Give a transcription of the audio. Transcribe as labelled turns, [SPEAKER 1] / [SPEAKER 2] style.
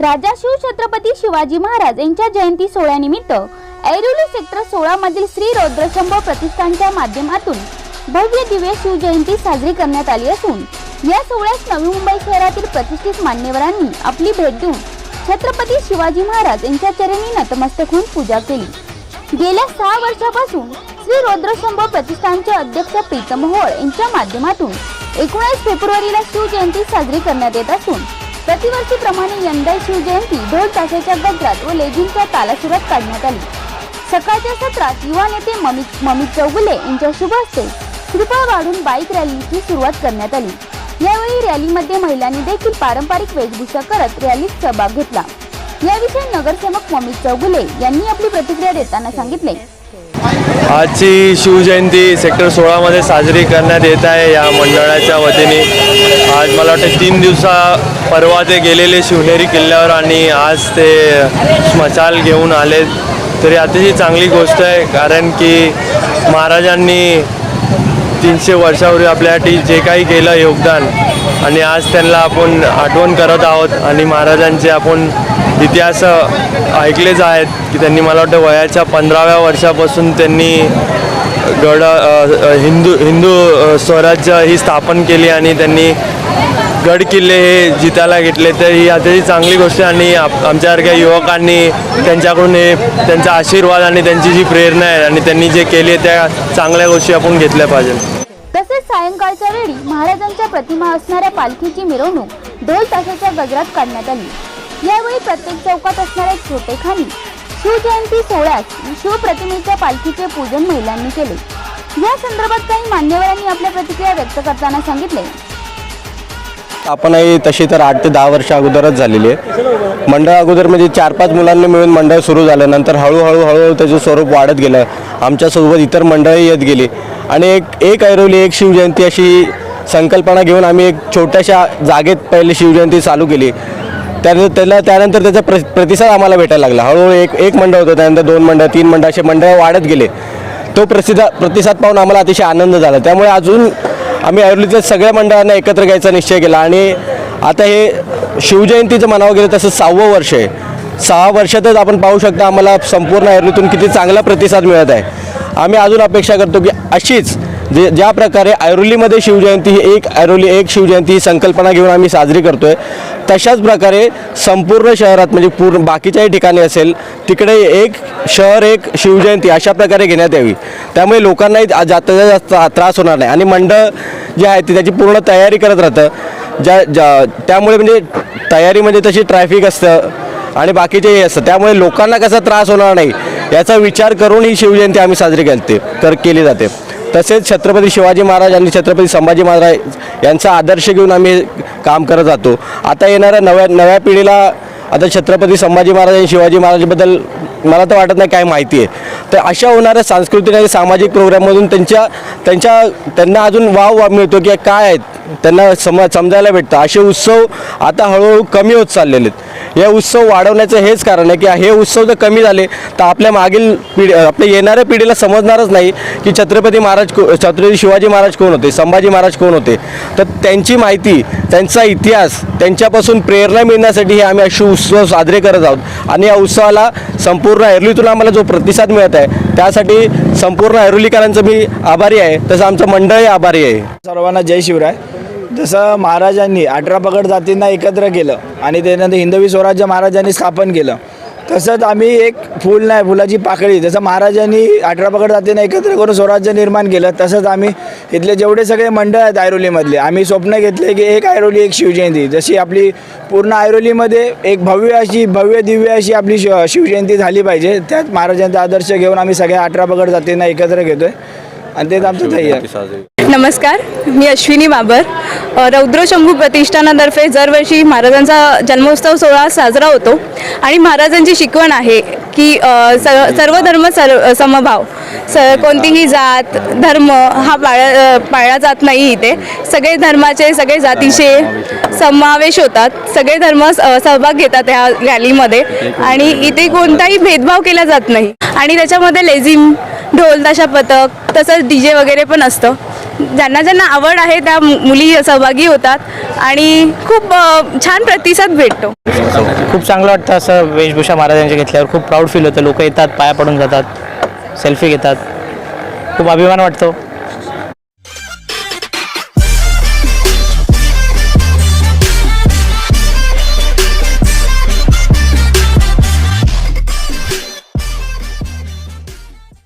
[SPEAKER 1] राजा शिव छत्रपती शिवाजी महाराज यांच्या जयंती सोहळ्यानिमित्त ऐरोली सेक्टर सोळा मधील श्री रौद्रशंभ प्रतिष्ठानच्या माध्यमातून भव्य दिव्य शिवजयंती साजरी करण्यात आली असून या सोहळ्यास नवी मुंबई शहरातील प्रतिष्ठित मान्यवरांनी आपली भेट देऊन छत्रपती शिवाजी महाराज यांच्या चरणी नतमस्तक होऊन पूजा केली. गेल्या सहा वर्षापासून श्री रौद्रशंभ प्रतिष्ठानचे अध्यक्ष प्रीतम होळ यांच्या माध्यमातून एकोणीस फेब्रुवारीला शिवजयंती साजरी करण्यात येत असून प्रतिवर्षीप्रमाणे यंदा शिवजयंती ढोल ताशाच्या गजरात व लेझिमच्या तालासुरात काढण्यात आली. सकाळच्या सत्रात युवा नेते ममित ममित चौगुले यांच्या शुभ हस्ते कृपा वाढून बाईक रॅलीची सुरुवात करण्यात आली. यावेळी रॅलीमध्ये महिलांनी देखील पारंपरिक वेशभूषा करत रॅलीत सहभाग घेतला. याविषयी नगरसेवक ममित चौगुले यांनी आपली प्रतिक्रिया देताना सांगितले.
[SPEAKER 2] आजची शिवजयंती सेक्टर सोळामध्ये साजरी करण्यात येत आहे. या मंडळाच्या वतीने आज मला वाटतं तीन दिवसा परवा ते गेलेले शिवनेरी किल्ल्यावर आणि आज ते स्मशाल घेऊन आले तरी अतिशय चांगली गोष्ट आहे कारण की महाराजांनी तीनशे वर्षापूर्वी आपल्यासाठी जे काही केलं योगदान आणि आज त्यांना आपण आठवण करत आहोत आणि महाराजांचे आपण इतिहास ऐकलेच आहेत की त्यांनी मला वाटतं वयाच्या पंधराव्या वर्षापासून त्यांनी गड हिंदू हिंदू स्वराज्य ही स्थापन केली आणि त्यांनी गड किल्ले हे जितायला घेतले तर ही अतिशय चांगली गोष्ट आणि आमच्यासारख्या युवकांनी त्यांच्याकडून हे त्यांचा आशीर्वाद आणि त्यांची जी प्रेरणा आहे आणि त्यांनी जे केले त्या चांगल्या गोष्टी आपण घेतल्या पाहिजे.
[SPEAKER 1] तसेच सायंकाळच्या वेळी महाराजांच्या प्रतिमा असणाऱ्या पालखीची मिरवणूक ढोल तासाच्या गजरात काढण्यात आली. यावेळी प्रत्येक चौकात असणाऱ्या छोटेखानी शिवजयंती सोहळ्यात शिवप्रतिमेच्या पालखीचे पूजन महिलांनी केले. या संदर्भात काही मान्यवरांनी आपल्या प्रतिक्रिया व्यक्त करताना सांगितले.
[SPEAKER 3] आपणही तशी तर आठ ते दहा वर्ष अगोदरच झालेली आहे. मंडळ अगोदर म्हणजे चार पाच मुलांनी मिळून मंडळ सुरू झालं. नंतर हळूहळू हळूहळू त्याचं स्वरूप वाढत गेलं. आमच्यासोबत इतर मंडळही येत गेली. आणि एक एक ऐरवली एक शिवजयंती अशी संकल्पना घेऊन आम्ही एक छोट्याशा जागेत पहिले शिवजयंती चालू केली. त्यानंतर त्याला त्यानंतर त्याचा प्र प्रतिसाद आम्हाला भेटायला लागला. हळूहळू एक एक मंडळ होतं. त्यानंतर दोन मंडळ तीन मंडळ असे मंडळ वाढत गेले. तो प्रसिद्ध प्रतिसाद पाहून आम्हाला अतिशय आनंद झाला. त्यामुळे अजून आम्ही ऐरोलीतल्या सगळ्या मंडळांना एकत्र घ्यायचा निश्चय केला. आणि आता हे शिवजयंतीचं म्हणावं गेलं तसं सहावं वर्ष आहे. सहा वर्षातच आपण पाहू शकता आम्हाला संपूर्ण ऐरोलीतून किती चांगला प्रतिसाद मिळत आहे. आम्ही अजून अपेक्षा करतो की अशीच जे ज्या प्रकारे ऐरोलीमध्ये शिवजयंती ही एक ऐरोली एक शिवजयंती ही संकल्पना घेऊन आम्ही साजरी करतो आहे तशाच प्रकारे संपूर्ण शहरात म्हणजे पूर्ण बाकीच्याही ठिकाणी असेल तिकडे एक शहर एक शिवजयंती अशा प्रकारे घेण्यात यावी. त्यामुळे लोकांनाही जास्त जास्त त्रास होणार नाही. आणि मंडळ जे आहे ते त्याची पूर्ण तयारी करत राहतं. ज्या ज्या त्यामुळे म्हणजे तयारीमध्ये म्हणजे तशी ट्रॅफिक असतं आणि बाकीचेही असतं. त्यामुळे लोकांना कसा त्रास होणार नाही याचा विचार करून ही शिवजयंती आम्ही साजरी करते तर केली जाते. तसेच छत्रपती शिवाजी महाराज आणि छत्रपती संभाजी महाराज यांचा आदर्श घेऊन आम्ही काम करत जातो. आता येणाऱ्या नव्या नव्या पिढीला आता छत्रपती संभाजी महाराज आणि शिवाजी महाराजांबद्दल मला तर वाटत नाही काय माहिती आहे. तर अशा होणाऱ्या सांस्कृतिक आणि सामाजिक प्रोग्राममधून त्यांच्या त्यांच्या त्यांना अजून वाव वाव मिळतो की काय आहेत त्यांना सम समजायला भेटतं. असे उत्सव आता हळूहळू कमी होत चाललेले आहेत. हे उत्सव वाढवण्याचं हेच कारण आहे की हे उत्सव जर कमी झाले तर आपल्या मागील पिढी आपल्या येणाऱ्या पिढीला समजणारच नाही की छत्रपती महाराज को छत्रपती शिवाजी महाराज कोण होते संभाजी महाराज कोण होते. तर त्यांची माहिती त्यांचा इतिहास त्यांच्यापासून प्रेरणा मिळण्यासाठी हे आम्ही असे उत्सव साजरे करत आहोत. आणि या उत्सवाला संपूर्ण ऐरोलीतून आम्हाला जो प्रतिसाद मिळत आहे त्यासाठी संपूर्ण ऐरोलीकरांचं मी आभारी आहे. तसं आमचं मंडळही आभारी आहे.
[SPEAKER 4] सर्वांना जय शिवराय. जसं महाराजांनी अठरा पगड जातींना एकत्र केलं आणि त्यानंतर हिंदवी स्वराज्य महाराजांनी स्थापन केलं. तसंच आम्ही एक फूल नाही फुलाची पाकळी. जसं महाराजांनी अठरा पकड जातींना एकत्र करून स्वराज्य निर्माण केलं तसंच आम्ही इथले जेवढे सगळे मंडळ आहेत ऐरोलीमधले आम्ही स्वप्न घेतले की एक ऐरोली एक शिवजयंती. जशी आपली पूर्ण ऐरोलीमध्ये एक भव्य अशी भव्य दिव्य अशी आपली शिवजयंती झाली पाहिजे त्यात महाराजांचा आदर्श घेऊन आम्ही सगळ्या अठरा पकड जातींना एकत्र घेतो आहे आणि तेच आमचं ध्येय. आहे
[SPEAKER 5] नमस्कार मी अश्विनी बाबर. अ, रौद्रशंभू प्रतिष्ठानातर्फे दरवर्षी महाराजांचा जन्मोत्सव सोहळा साजरा होतो आणि महाराजांची शिकवण आहे की सर्व धर्म सर्व समभाव. स कोणतीही जात धर्म हा पाळला पाळला जात नाही इथे. सगळे धर्माचे सगळे जातीचे समावेश होतात. सगळे धर्म सहभाग घेतात ह्या रॅलीमध्ये आणि इथे कोणताही भेदभाव केला जात नाही. आणि त्याच्यामध्ये लेझिम ढोलताशा पथक तसंच डी जे वगैरे पण असतं. ज्यांना ज्यांना आवड आहे त्या मुली सहभागी होतात आणि खूप छान प्रतिसाद भेटतो.
[SPEAKER 6] खूप चांगलं वाटतं असं वेशभूषा महाराजांच्या घेतल्यावर. खूप प्राऊड फील होतं. लोक येतात पाया पडून जातात सेल्फी घेतात. खूप अभिमान वाटतो.